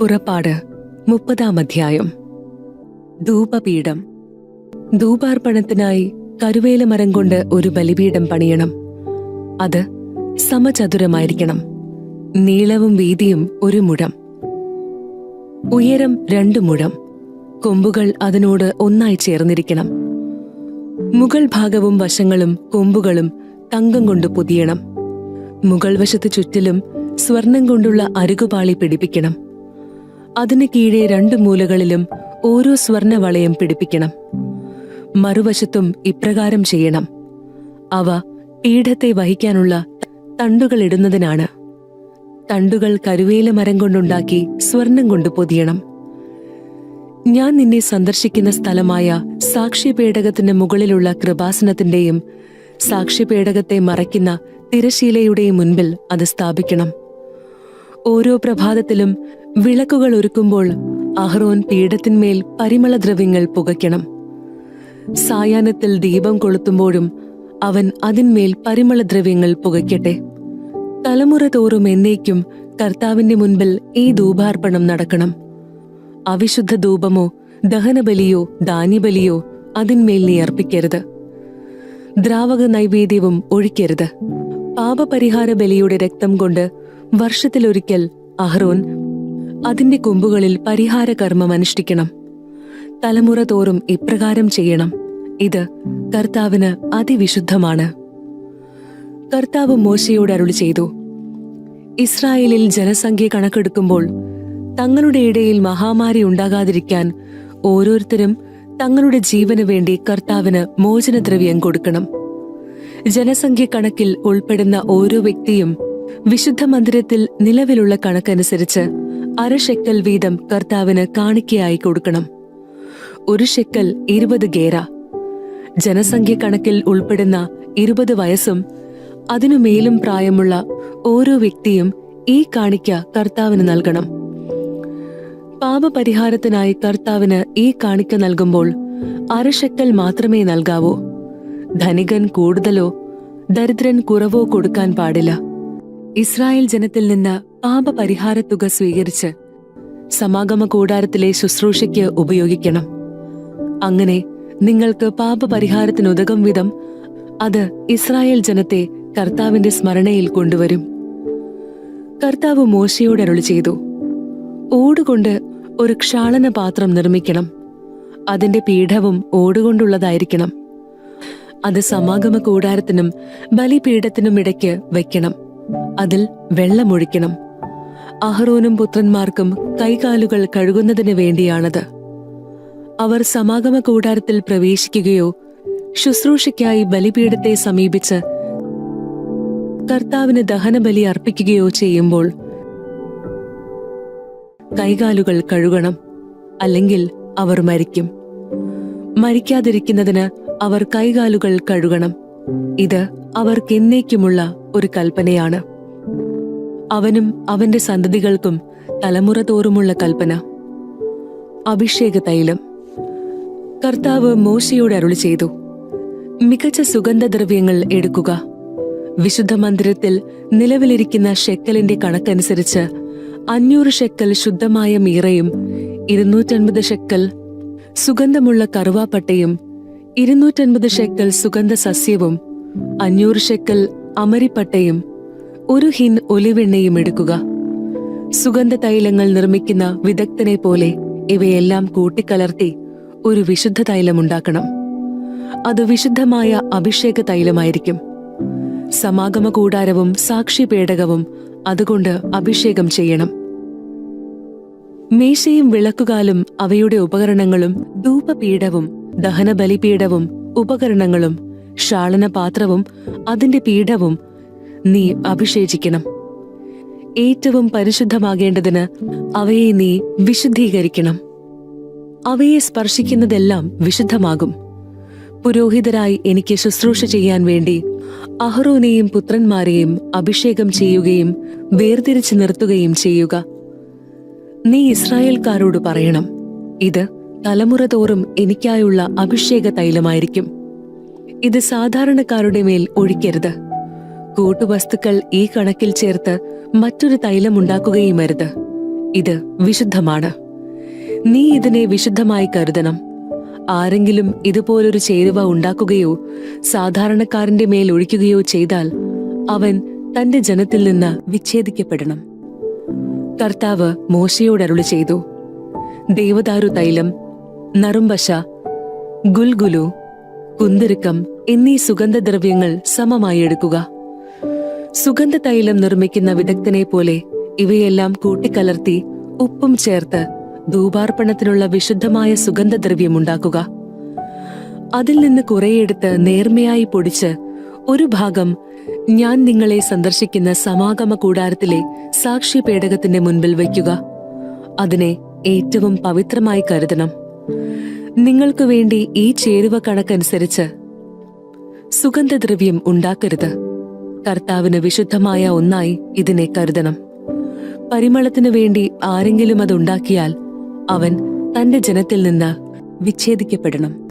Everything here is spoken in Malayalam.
പുറപ്പാട് മുപ്പതാം അധ്യായം. ധൂപപീഠം. ധൂപാർപ്പണത്തിനായി കരുവേല മരം കൊണ്ട് ഒരു ബലിപീഠം പണിയണം. അത് സമചതുരമായിരിക്കണം. നീളവും വീതിയും ഒരു മുഴം. ഉയരം രണ്ട് മുഴം. കൊമ്പുകൾ അതിനോട് ഒന്നായി ചേർന്നിരിക്കണം. മുകൾ ഭാഗവും വശങ്ങളും കൊമ്പുകളും തങ്കം കൊണ്ട് പൊതിയണം. മുകൾ വശത്ത് ചുറ്റിലും സ്വർണം കൊണ്ടുള്ള അരുകുപാളി പിടിപ്പിക്കണം. അതിന് കീഴെ രണ്ട് മൂലകളിലും ഓരോ സ്വർണവളയം പിടിപ്പിക്കണം. മറുവശത്തും ഇപ്രകാരം ചെയ്യണം. അവ പീഠത്തെ വഹിക്കാനുള്ള തണ്ടുകൾ ഇടുന്നതിനാണ്. തണ്ടുകൾ കരുവേല മരം കൊണ്ടുണ്ടാക്കി സ്വർണം കൊണ്ട് പൊതിയണം. ഞാൻ നിന്നെ സന്ദർശിക്കുന്ന സ്ഥലമായ സാക്ഷ്യപേടകത്തിന് മുകളിലുള്ള കൃപാസനത്തിന്റെയും സാക്ഷ്യപേടകത്തെ മറയ്ക്കുന്ന തിരശീലയുടെയും മുൻപിൽ അത് സ്ഥാപിക്കണം. ഓരോ പ്രഭാതത്തിലും വിളക്കുകൾ ഒരുക്കുമ്പോൾ അഹ്റോൻ പീഠത്തിന്മേൽ പരിമളദ്രവ്യങ്ങൾ പുകയ്ക്കണം. സായാഹ്നത്തിൽ ദീപം കൊളുത്തുമ്പോഴും അവൻ അതിന്മേൽ പരിമളദ്രവ്യങ്ങൾ പുകയ്ക്കട്ടെ. തലമുറ തോറും എന്നേക്കും കർത്താവിന്റെ മുൻപിൽ ഈ ധൂപാർപ്പണം നടക്കണം. അവിശുദ്ധ ധൂപമോ ദഹനബലിയോ ധാന്യബലിയോ അതിന്മേൽ നീ അർപ്പിക്കരുത്. ദ്രാവക നൈവേദ്യവും ഒഴിക്കരുത്. പാപപരിഹാര ബലിയുടെ രക്തം കൊണ്ട് വർഷത്തിലൊരിക്കൽ അഹ്റോൻ അതിന്റെ കൊമ്പുകളിൽ പരിഹാര കർമ്മം അനുഷ്ഠിക്കണം. തലമുറ തോറും ഇപ്രകാരം ചെയ്യണം. ഇത് കർത്താവിന് അതിവിശുദ്ധമാണ്. കർത്താവ് മോശയോട് അരുളി ചെയ്തു. ഇസ്രായേലിൽ ജനസംഖ്യ കണക്കെടുക്കുമ്പോൾ തങ്ങളുടെ ഇടയിൽ മഹാമാരി ഉണ്ടാകാതിരിക്കാൻ ഓരോരുത്തരും തങ്ങളുടെ ജീവന് വേണ്ടി കർത്താവിന് മോചനദ്രവ്യം കൊടുക്കണം. ജനസംഖ്യ കണക്കിൽ ഉൾപ്പെടുന്ന ഓരോ വ്യക്തിയും വിശുദ്ധ മന്ദിരത്തിൽ നിലവിലുള്ള കണക്കനുസരിച്ച് അര ഷെക്കൽ വീതം കർത്താവിന് കാണിക്കയായി കൊടുക്കണം. ഒരു ഷെക്കൽ ഇരുപത് ഗേര. ജനസംഖ്യ കണക്കിൽ ഉൾപ്പെടുന്ന ഇരുപത് വയസ്സും അതിനു മേലും പ്രായമുള്ള ഓരോ വ്യക്തിയും ഈ കാണിക്ക കർത്താവിന് നൽകണം. പാപപരിഹാരത്തിനായി കർത്താവിന് ഈ കാണിക്ക നൽകുമ്പോൾ അര ഷെക്കൽ മാത്രമേ നൽകാവൂ. ധനികൻ കൂടുതലോ ദരിദ്രൻ കുറവോ കൊടുക്കാൻ പാടില്ല. ഇസ്രായേൽ ജനത്തിൽ നിന്ന് പാപപരിഹാര തുക സ്വീകരിച്ച് സമാഗമ കൂടാരത്തിലെ ശുശ്രൂഷയ്ക്ക് ഉപയോഗിക്കണം. അങ്ങനെ നിങ്ങൾക്ക് പാപപരിഹാരത്തിനുതകം വിധം അത് ഇസ്രായേൽ ജനത്തെ കർത്താവിന്റെ സ്മരണയിൽ കൊണ്ടുവരും. കർത്താവ് മോശയോട് അരുളി ചെയ്തു ഓടുകൊണ്ട് ഒരു ക്ഷാളന പാത്രം നിർമ്മിക്കണം. അതിന്റെ പീഠവും ഓടുകൊണ്ടുള്ളതായിരിക്കണം. അത് സമാഗമ കൂടാരത്തിനും ബലിപീഠത്തിനും ഇടയ്ക്ക് വയ്ക്കണം അതിൽ വെള്ളമൊഴിക്കണം. അഹ്റോനും പുത്രന്മാർക്കും കൈകാലുകൾ കഴുകുന്നതിന് വേണ്ടിയാണത്. അവർ സമാഗമ കൂടാരത്തിൽ പ്രവേശിക്കുകയോ ശുശ്രൂഷയ്ക്കായി ബലിപീഠത്തെ സമീപിച്ച് കർത്താവിന് ദഹനബലി അർപ്പിക്കുകയോ ചെയ്യുമ്പോൾ കൈകാലുകൾ കഴുകണം അല്ലെങ്കിൽ അവർ മരിക്കും. മരിക്കാതിരിക്കുന്നതിന് അവർ കൈകാലുകൾ കഴുകണം. ഇത് അവർക്ക് എന്നേക്കുമുള്ള ഒരു കൽപ്പനയാണ്. അവനും അവന്റെ സന്തതികൾക്കും തലമുറ തോറുമുള്ള കൽപ്പന. അഭിഷേക തൈലം. കർത്താവ് മോശയോട് അരുളി ചെയ്തു. മികച്ച സുഗന്ധദ്രവ്യങ്ങൾ എടുക്കുക. വിശുദ്ധ മന്ദിരത്തിൽ നിലവിലിരിക്കുന്ന ഷെക്കലിന്റെ കണക്കനുസരിച്ച് അഞ്ഞൂറ് ഷെക്കൽ ശുദ്ധമായ മീറയും ഇരുന്നൂറ്റൻപത് ഷെക്കൽ സുഗന്ധമുള്ള കറുവാപ്പട്ടയും ഇരുന്നൂറ്റൻപത് ഷെക്കൽ സുഗന്ധ സസ്യവും അഞ്ഞൂറ് ഷെക്കൽ അമരിപ്പട്ടയും ഒരു ഹിൻ ഒലിവെണ്ണയും എടുക്കുക. സുഗന്ധ തൈലങ്ങൾ നിർമ്മിക്കുന്ന വിദഗ്ധനെ പോലെ ഇവയെല്ലാം കൂട്ടിക്കലർത്തി ഒരു വിശുദ്ധ തൈലമുണ്ടാക്കണം. അത് വിശുദ്ധമായ അഭിഷേക തൈലമായിരിക്കും. സമാഗമ കൂടാരവും സാക്ഷിപേടകവും അതുകൊണ്ട് അഭിഷേകം ചെയ്യണം. മേശയും വിളക്കുകാലും അവയുടെ ഉപകരണങ്ങളും ധൂപപീഠവും ദഹനബലിപീഠവും ഉപകരണങ്ങളും ഷാളനപാത്രവും അതിന്റെ പീഠവും നീ അഭിഷേചിക്കണം. ഏറ്റവും പരിശുദ്ധമാകേണ്ടതിന് അവയെ നീ വിശുദ്ധീകരിക്കണം. അവയെ സ്പർശിക്കുന്നതെല്ലാം വിശുദ്ധമാകും. പുരോഹിതരായി എനിക്ക് ശുശ്രൂഷ ചെയ്യാൻ വേണ്ടി അഹ്റോനെയും പുത്രന്മാരെയും അഭിഷേകം ചെയ്യുകയും വേർതിരിച്ചു നിർത്തുകയും ചെയ്യുക. നീ ഇസ്രായേൽക്കാരോട് പറയണം ഇത് തലമുറ തോറും എനിക്കായുള്ള അഭിഷേക തൈലമായിരിക്കും ഇത് സാധാരണക്കാരുടെ മേൽ ഒഴിക്കരുത്. കൂട്ടുവസ്തുക്കൾ ഈ കണക്കിൽ ചേർത്ത് മറ്റൊരു തൈലം ഉണ്ടാക്കുകയുമരുത് ഇത് വിശുദ്ധമാണ്. നീ ഇതിനെ വിശുദ്ധമായി കരുതണം. ആരെങ്കിലും ഇതുപോലൊരു ചേരുവ ഉണ്ടാക്കുകയോ സാധാരണക്കാരന്റെ മേൽ ഒഴിക്കുകയോ ചെയ്താൽ അവൻ തന്റെ ജനത്തിൽ നിന്ന് വിച്ഛേദിക്കപ്പെടണം. കർത്താവ് മോശയോട് അരുളി ചെയ്തു. ദേവദാരു തൈലം നറുംബശ ഗുൽഗുലു കുന്തിരുക്കം എന്നീ സുഗന്ധദ്രവ്യങ്ങൾ സമമായി എടുക്കുക. സുഗന്ധ തൈലം നിർമ്മിക്കുന്ന വിദഗ്ധനെ പോലെ ഇവയെല്ലാം കൂട്ടിക്കലർത്തി ഉപ്പും ചേർത്ത് ധൂപാർപ്പണത്തിനുള്ള വിശുദ്ധമായ സുഗന്ധദ്രവ്യമുണ്ടാക്കുക. അതിൽ നിന്ന് കുറെയെടുത്ത് നേർമയായി പൊടിച്ച് ഒരു ഭാഗം ഞാൻ നിങ്ങളെ സന്ദർശിക്കുന്ന സമാഗമ കൂടാരത്തിലെ സാക്ഷി പേടകത്തിന്റെ മുൻപിൽ വയ്ക്കുക. അതിനെ ഏറ്റവും പവിത്രമായി കരുതണം. നിങ്ങൾക്ക് വേണ്ടി ഈ ചേരുവ കണക്കനുസരിച്ച് സുഗന്ധദ്രവ്യം ഉണ്ടാക്കരുത്. കർത്താവിന് വിശുദ്ധമായ ഒന്നായി ഇതിനെ കരുതണം. പരിമളത്തിനു വേണ്ടി ആരെങ്കിലും അത് അവൻ തന്റെ ജനത്തിൽ നിന്ന് വിച്ഛേദിക്കപ്പെടണം.